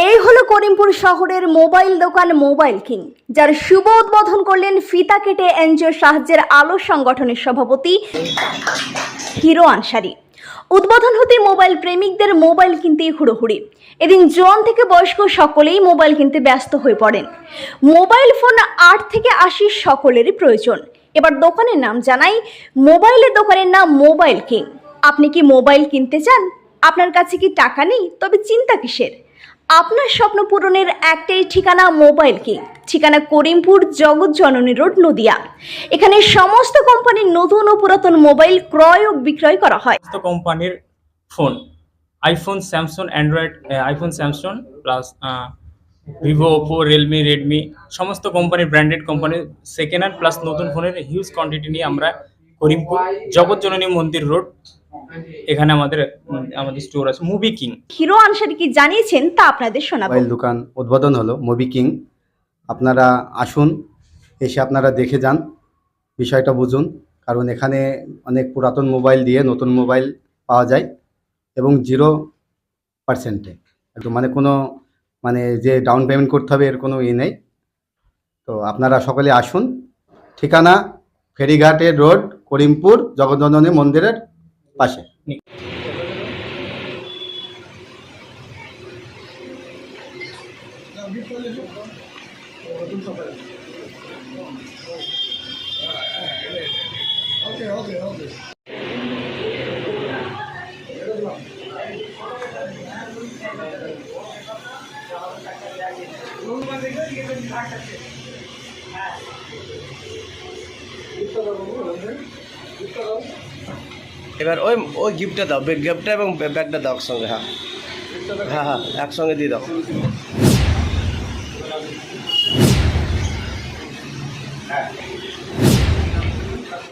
এই হলো করিমপুর শহরের মোবাইল দোকান মোবাইল কিং, যার শুভ উদ্বোধন করলেন ফিতা কেটে এনজিও সাহায্যের আলো সংগঠনের সভাপতি হিরো আনসারি। উদ্বোধন হতে মোবাইল প্রেমিকদের মোবাইল কিনতে হুড়োহুড়ি। এদিন জোয়ান থেকে বয়স্ক সকলেই মোবাইল কিনতে ব্যস্ত হয়ে পড়েন। মোবাইল ফোন আট থেকে আশি সকলেরই প্রয়োজন। এবার দোকানের নাম জানাই মোবাইলের দোকানের নাম মোবাইল কিং। আপনি কি মোবাইল কিনতে চান? আপনার কাছে কি টাকা নেই? তবে চিন্তা কিসের? আপনার স্বপ্ন পূরণের একটাই ঠিকানা মোবাইল কিং। ঠিকানা করিমপুর জগৎ জননী রোড, নদিয়া। এখানে সমস্ত কোম্পানির নতুন ও পুরাতন মোবাইল ক্রয় ও বিক্রয় করা হয়। সমস্ত কোম্পানির phone iPhone Samsung Android iPhone Samsung plus Vivo Oppo Realme Redmi সমস্ত কোম্পানির branded company second hand plus নতুন ফোনের হিউজ কোয়ান্টিটি নিয়ে আমরা করিমপুর জগৎ জননী মন্দির রোড এখানে আমাদের আমাদের স্টোর আছে মুভি কিং হিরো আনসারি কি জানিয়েছেন তা আপনাদের শোনাবো। মোবাইল দোকান উদ্বোধন হলো মুভি কিং আপনারা আসুন এসে আপনারা দেখে যান বিষয়টা বুঝুন কারণ এখানে অনেক পুরাতন মোবাইল দিয়ে নতুন মোবাইল পাওয়া যায় এবং জিরো পার্সেন্টে একদম মানে কোনো মানে যে ডাউন পেমেন্ট করতে হবে এর কোনো ই নেই। তো আপনারা সকলে আসুন ঠিকানা ফেরিঘাটের রোড করিমপুর জগজ্জননী মন্দিরের পাশে ওকে ওকে ওকে হ্যাঁ এবার ওই ওই গিফটটা দাও গিফটটা এবং ব্যাগটা দাও একসঙ্গে হ্যাঁ। হ্যাঁ হ্যাঁ একসঙ্গে দিয়ে দাও।